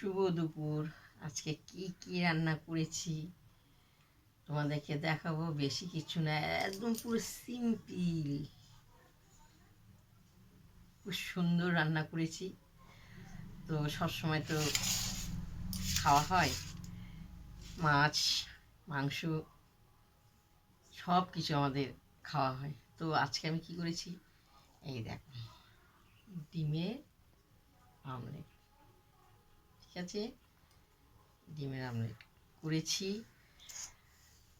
শুভ দুপুর। আজকে কি কি রান্না করেছি? তোমাদেরকে দেখাবো, বেশি কিছু না, একদম পুরো সিম্পল। খুব সুন্দর রান্না করেছি। তো সবসময় তো খাওয়া হয়। মাছ, মাংস সব কিছু আমাদের খাওয়া হয়। তো আজকে আমি কি করেছি? এই দেখো, ডিমের আমলেট। ঠিক আছে? ডিমের আমলেট করেছি।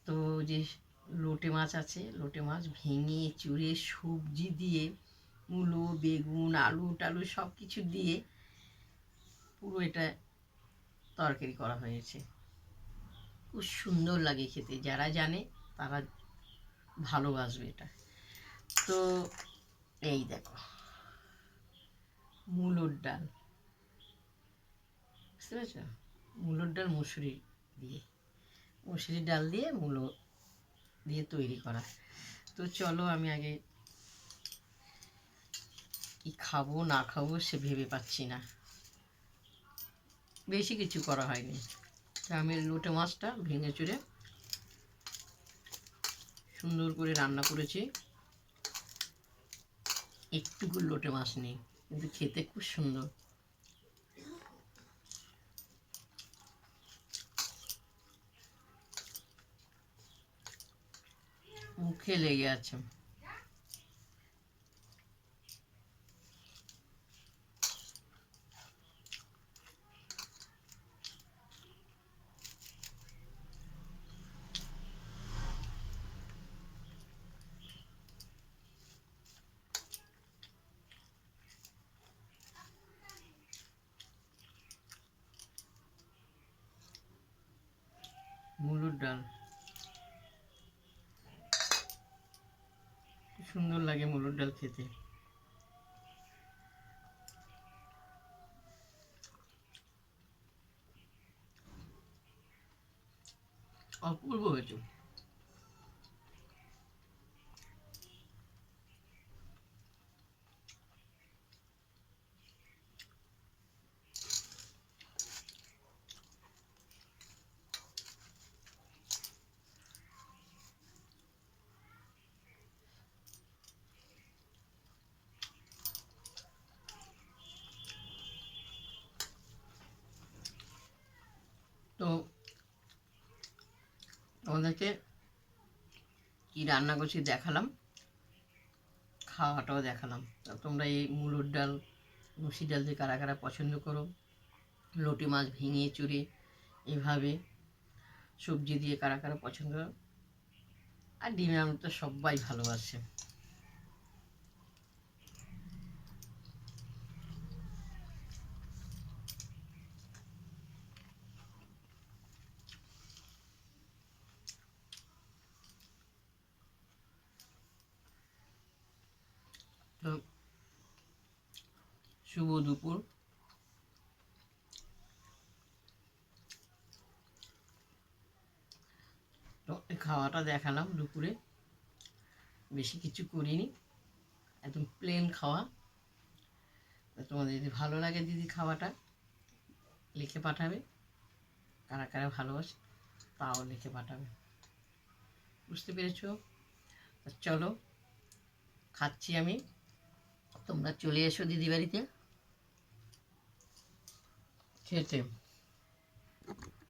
তো যে লোটে মাছ আছে, লোটে মাছ ভেঙে চুড়ে সবজি দিয়ে, মূলো, বেগুন, আলু টালু সব কিছু দিয়ে পুরো এটা তরকারি করা হয়েছে। খুব সুন্দর লাগে খেতে, যারা জানে তারা ভালোবাসবে এটা। তো এই দেখো, মূলোর ডাল। বুঝতে পেরেছ? মুলোর ডাল মুসুরি দিয়ে, মুসুরি ডাল দিয়ে মুলো দিয়ে তৈরি করা। তো চলো আমি আগে কি খাব, না খাব সে ভেবে পাচ্ছি না। বেশি কিছু করা হয়নি। তা আমি লোটে মাছটা ভেঙে চুড়ে সুন্দর করে রান্না করেছি। একটুকু লোটে মাছ নেই, কিন্তু খেতে খুব সুন্দর। মুখে লেগে আছে মুলোর ডাল কি সুন্দর লাগে মুলোর ডাল খেতে। অপূর্ব হয়েছে। তো তোমাদেরকে কি রান্না করছি দেখালাম, খাওয়াটাও দেখালাম। তা তোমরা এই মুলোর ডাল মুসি ডাল দিয়ে কারা কারা পছন্দ করো, লটি মাছ ভেঙে চুরে এইভাবে সবজি দিয়ে কারা কারা পছন্দ করো। আর ডিমের আমলেট তো সবাই ভালোবাসে। তো শুভ দুপুর। তো খাওয়াটা দেখালাম দুপুরে। বেশি কিছু করিনি, একদম প্লেন খাওয়া। তোমাদের যদি ভালো লাগে দিদি খাওয়াটা, লিখে পাঠাবে। কারা কারা ভালোবাসে, তাও লিখে পাঠাবে। বুঝতে পেরেছ? চলো, খাচ্ছি আমি। তোমরা চলে এসো দিদি বাড়িতে খেতে।